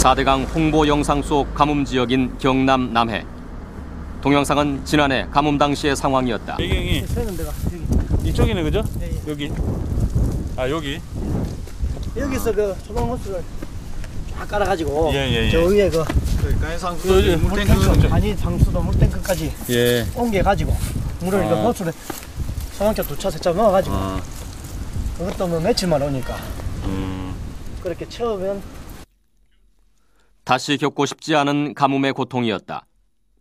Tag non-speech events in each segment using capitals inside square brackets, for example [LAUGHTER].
4대강 홍보 영상 속 가뭄 지역인 경남 남해. 동영상은 지난해 가뭄 당시의 상황이었다. 배경이 새는 데가 여기. 이쪽이네 그죠? 예, 예. 여기 아 여기 여기서 그 소방 호스를 쫙 깔아가지고 예, 예, 예. 저 위에 그 여기 물탱크 아니 상수도 물탱크까지 예. 옮겨가지고 물을 이거 아. 호스를 소방차 두 차, 세차 넣어가지고 아, 그것도 뭐 며칠만 오니까 음. 그렇게 처음엔 다시 겪고 싶지 않은 가뭄의 고통이었다.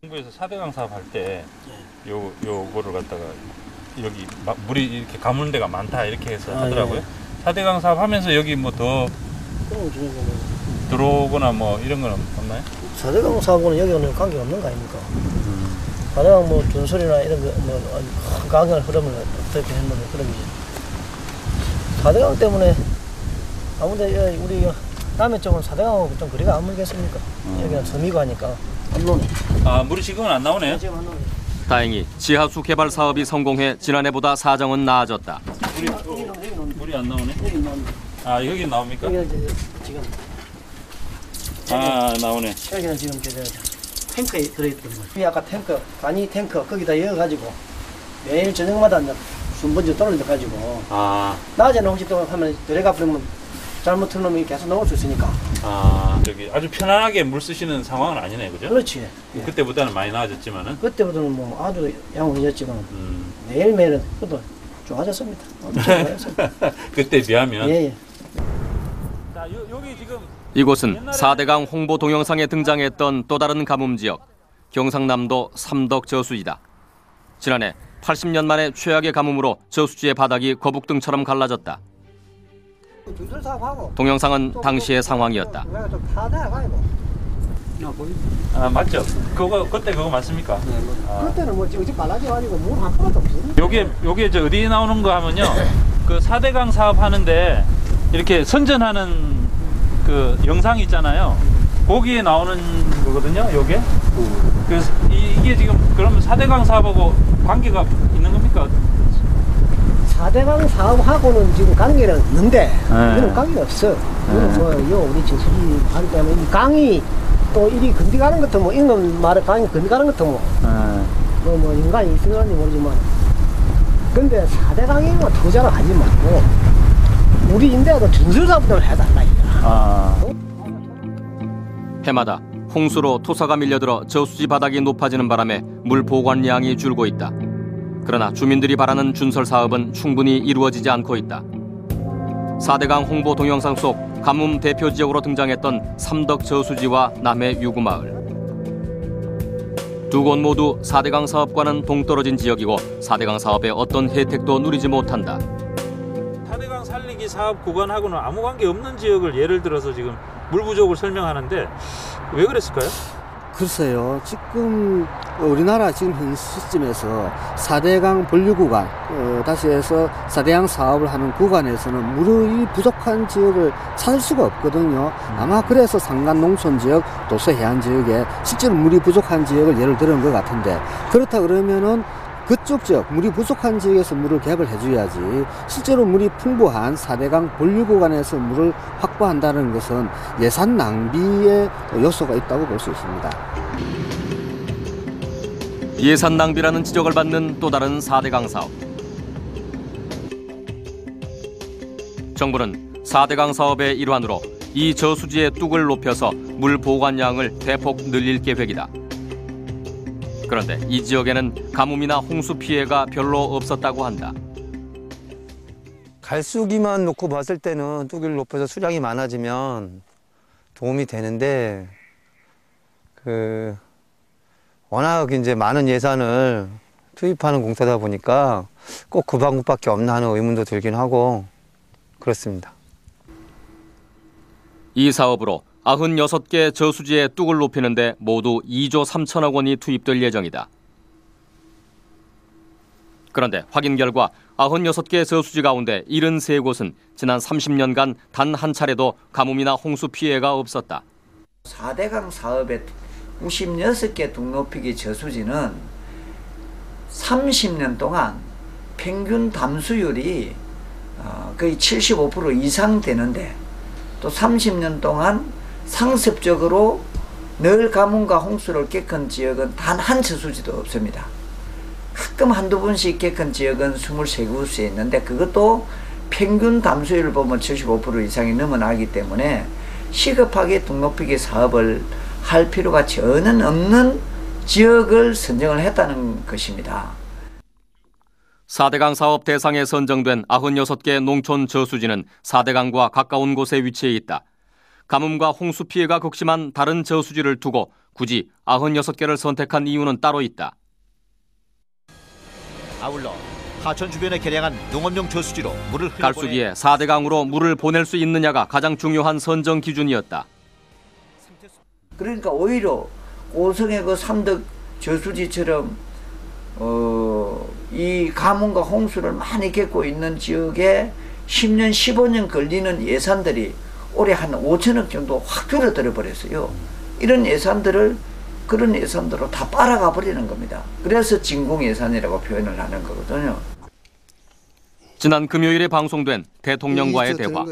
정부에서 4대강 사업 할 때 요 요거를 갖다가 여기 막 물이 이렇게 가무는 데가 많다 이렇게 해서 아, 하더라고요. 예. 4대강 사업 하면서 여기 뭐더 그런 거 주는 거는 들어오거나 뭐 이런 건 없나요? 사대강 사업은 여기는 관계 없는 거 아닙니까? 음. 사대강 뭐 전설이나 이런 거뭐 강을 흐름을 어떻게 했는데 그런 게 사대강 때문에 아무데 여- 우리 남해 쪽은 사대강하고 좀 거리가 안 멀겠습니까? 음. 여기는 섬이고 하니까 안. 아 물이 지금은 안 나오네요. 지금 안 노네. 다행히 지하수 개발 사업이 성공해 지난해보다 사정은 나아졌다. 물이 여기 여기 노네. 물이 안 나오네. 여기. 아 여기 나옵니까? 여기는 이제 지금 아 나오네. 여기는 지금 저, 탱크에 들어있던 거. 이 아까 탱크, 간이 탱크 거기다 이어가지고 매일 저녁마다 순번지 떨어져 가지고 아, 낮에는 혹시 또 하면 들어가 버리면 잘못 틀으면 계속 나올 수 있으니까. 아 저기 아주 편안하게 물 쓰시는 상황은 아니네, 그죠? 그렇지. 예. 그때보다는 많이 나아졌지만은. 그때부터는 뭐 아주 양호해졌지만 음. 매일매일은 그래도 좋아졌습니다. [LAUGHS] 그때 비하면. 예, 예. 자, 요, 여기 지금 이곳은 4대강 홍보 동영상에 등장했던 또 다른 가뭄 지역, 경상남도 삼덕 저수지다. 지난해 80년 만에 최악의 가뭄으로 저수지의 바닥이 거북등처럼 갈라졌다. 동영상은 당시의 상황이었다. 아 맞죠? 그거 그때 그거 맞습니까? 아. 그때는 뭐 어찌 빨라져가지고 물한 푼도 없어. 요게 요게 저 어디 나오는 거 하면요. 그 4대강 사업 하는데 이렇게 선전하는 그 영상 있잖아요. 거기에 나오는 거거든요. 요게. 그래서 이, 이게 지금 그러면 4대강 사업하고 관계가 있는 겁니까? 4대강 사업하고는 지금 관계는 없는데 네. 이거는 관계가 없어. 이거는 뭐, 요, 우리 저수지 하기 때문에 이 강이 또 이리 건너가는 것도 뭐, 이건 말에 강이 건너가는 것도 뭐, 뭐, 뭐, 인간이 있으는지 모르지만. 근데 4대강이면 투자를 하지 말고, 우리 인대도 준설사업을 해달라, 이거. 아. 해마다 홍수로 토사가 밀려들어 저수지 바닥이 높아지는 바람에 물 보관량이 줄고 있다. 그러나 주민들이 바라는 준설 사업은 충분히 이루어지지 않고 있다. 4대강 홍보 동영상 속 가뭄 대표 지역으로 등장했던 삼덕 저수지와 남해 유구마을. 두 곳 모두 4대강 사업과는 동떨어진 지역이고 4대강 사업의 어떤 혜택도 누리지 못한다. 4대강 살리기 사업 구간하고는 아무 관계 없는 지역을 예를 들어서 지금 물 부족을 설명하는데 왜 그랬을까요? 글쎄요. 지금 우리나라 지금 현 시점에서 4대강 본류 구간, 어, 다시 해서 4대강 사업을 하는 구간에서는 물이 부족한 지역을 찾을 수가 없거든요. 아마 그래서 산간 농촌 지역, 도서 해안 지역에 실제로 물이 부족한 지역을 예를 들은 것 같은데 그렇다 그러면은 그쪽 지역, 물이 부족한 지역에서 물을 개발을 해줘야지 실제로 물이 풍부한 4대강 본류 구간에서 물을 확보한다는 것은 예산 낭비의 요소가 있다고 볼 수 있습니다. 예산 낭비라는 지적을 받는 또 다른 4대강 사업. 정부는 4대강 사업의 일환으로 이 저수지의 뚝을 높여서 물 보관량을 대폭 늘릴 계획이다. 그런데 이 지역에는 가뭄이나 홍수 피해가 별로 없었다고 한다. 갈수기만 놓고 봤을 때는 뚜기를 높여서 수량이 많아지면 도움이 되는데 그 워낙 이제 많은 예산을 투입하는 공사다 보니까 꼭 그 방법밖에 없나 하는 의문도 들긴 하고 그렇습니다. 이 사업으로 96개 저수지의 뚝을 높이는데 모두 2조 3천억 원이 투입될 예정이다. 그런데 확인 결과 96개 저수지 가운데 73곳은 지난 30년간 단 한 차례도 가뭄이나 홍수 피해가 없었다. 4대강 사업의 56개 뚝높이기 저수지는 30년 동안 평균 담수율이 어, 거의 75% 이상 되는데 또 30년 동안 상습적으로 늘 가뭄과 홍수를 겪은 지역은 단 한 저수지도 없습니다. 가끔 한두 번씩 겪은 지역은 23곳에 있는데 그것도 평균 담수율을 보면 75% 이상이 넘어나기 때문에 시급하게 동높이기 사업을 할 필요가 전혀 없는 지역을 선정을 했다는 것입니다. 4대강 사업 대상에 선정된 96개 농촌 저수지는 4대강과 가까운 곳에 위치해 있다. 가뭄과 홍수 피해가 극심한 다른 저수지를 두고 굳이 96개를 선택한 이유는 따로 있다. 아울러 하천 주변에 개량한 농업용 저수지로 물을 흘려보내 갈수기에 4대강으로 물을 보낼 수 있느냐가 가장 중요한 선정 기준이었다. 그러니까 오히려 고성의 그 삼덕 저수지처럼 어, 이 가뭄과 홍수를 많이 겪고 있는 지역에 10년, 15년 걸리는 예산들이 올해 한 5천억 정도 확 줄어들어 버렸어요. 이런 예산들을 그런 예산대로 다 빨아가 버리는 겁니다. 그래서 진공 예산이라고 표현을 하는 거거든요. 지난 금요일에 방송된 대통령과의 대화.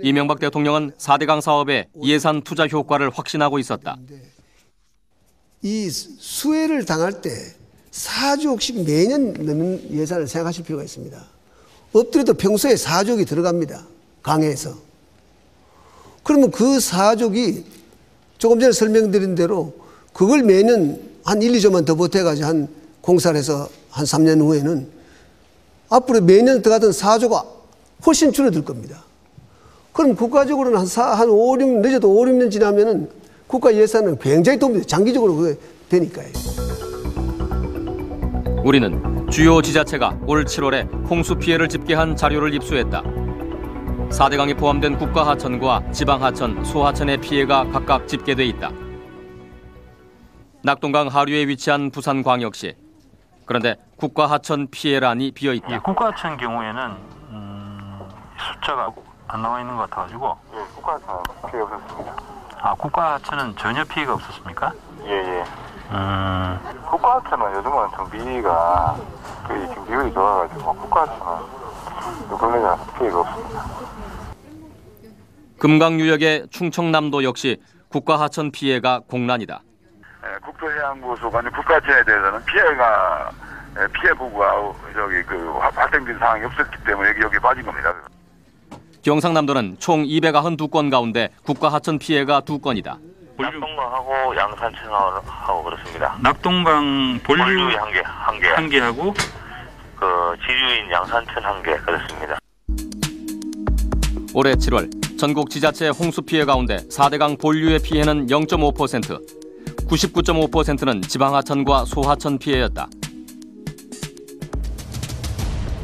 이명박 대통령은 4대강 사업의 예산 투자 효과를 확신하고 있었다. 이 수해를 당할 때 4조억씩 매년 넣는 예산을 생각하실 필요가 있습니다. 엎드려도 평소에 4조억이 들어갑니다. 강에서. 그러면 그 4조억이 조금 전에 설명드린 대로 그걸 매년 한 1, 2조만 더 보태가지고 한 공사를 해서 한 3년 후에는 앞으로 매년 들어가던 4조가 훨씬 줄어들 겁니다. 그럼 국가적으로는 한, 사, 한 5, 6, 늦어도 5, 6년 지나면은 국가 예산은 굉장히 도움이 돼요. 장기적으로 그게 되니까요. 우리는 주요 지자체가 올 7월에 홍수 피해를 집계한 자료를 입수했다. 4대강이 포함된 국가 하천과 지방 하천, 소하천의 피해가 각각 집계돼 있다. 낙동강 하류에 위치한 부산광역시. 그런데 국가 하천 피해란이 비어 이 있다. 국가 하천 경우에는 음, 숫자가 안 나와 있는 것 같아가지고 예, 국가 하천은 피해 없었습니다. 아 국가 하천은 전혀 피해가 없었습니까? 예, 예. 음, 국가 하천은 요즘은 정비가 그 지금 비율이 좋아가지고 국가 하천은 요번에는 피해가 없습니다. 금강 유역의 충청남도 역시 국가 하천 피해가 공란이다. 예, 국토해양부 소관이 국가하천에 대해서는 피해가 예, 피해 보고가 저기 그 화- 발생된 상황이 없었기 때문에 여기 여기 빠진 겁니다. 경상남도는 총 292건 가운데 국가 하천 피해가 2건이다. 낙동강하고 양산천하고 그렇습니다. 낙동강 본류 한 개, 한 개, 한 개하고 그 지류인 양산천 한 개 그렇습니다. 올해 7월 전국 지자체 홍수 피해 가운데 4대강 본류의 피해는 0.5%, 99.5%는 지방하천과 소하천 피해였다.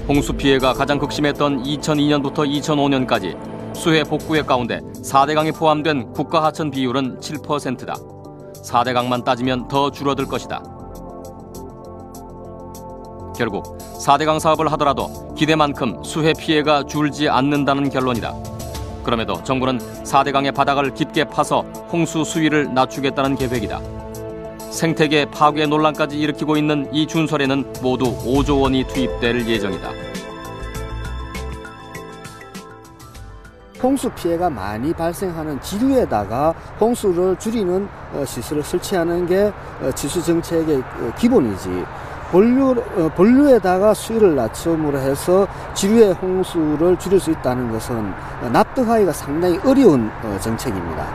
홍수 피해가 가장 극심했던 2002년부터 2005년까지 수해 복구액 가운데 4대강이 포함된 국가하천 비율은 7%다. 4대강만 따지면 더 줄어들 것이다. 결국 4대강 사업을 하더라도 기대만큼 수해 피해가 줄지 않는다는 결론이다. 그럼에도 정부는 4대강의 바닥을 깊게 파서 홍수 수위를 낮추겠다는 계획이다. 생태계 파괴 논란까지 일으키고 있는 이 준설에는 모두 5조 원이 투입될 예정이다. 홍수 피해가 많이 발생하는 지류에다가 홍수를 줄이는 어, 시설을 설치하는 게 어, 지수 정책의 어, 기본이지. 본류, 어, 본류에다가 수위를 낮춤으로 해서 지류의 홍수를 줄일 수 있다는 것은 어, 납득하기가 상당히 어려운 어, 정책입니다.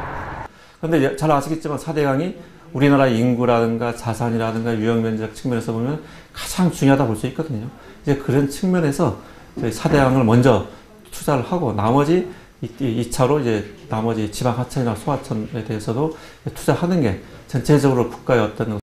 그런데 잘 아시겠지만 4대강이 우리나라 인구라든가 자산이라든가 유형면적 측면에서 보면 가장 중요하다 볼 수 있거든요. 이제 그런 측면에서 저희 4대강을 먼저 투자를 하고 나머지 2차로 이제 나머지 지방 하천이나 소하천에 대해서도 투자하는 게 전체적으로 국가의 어떤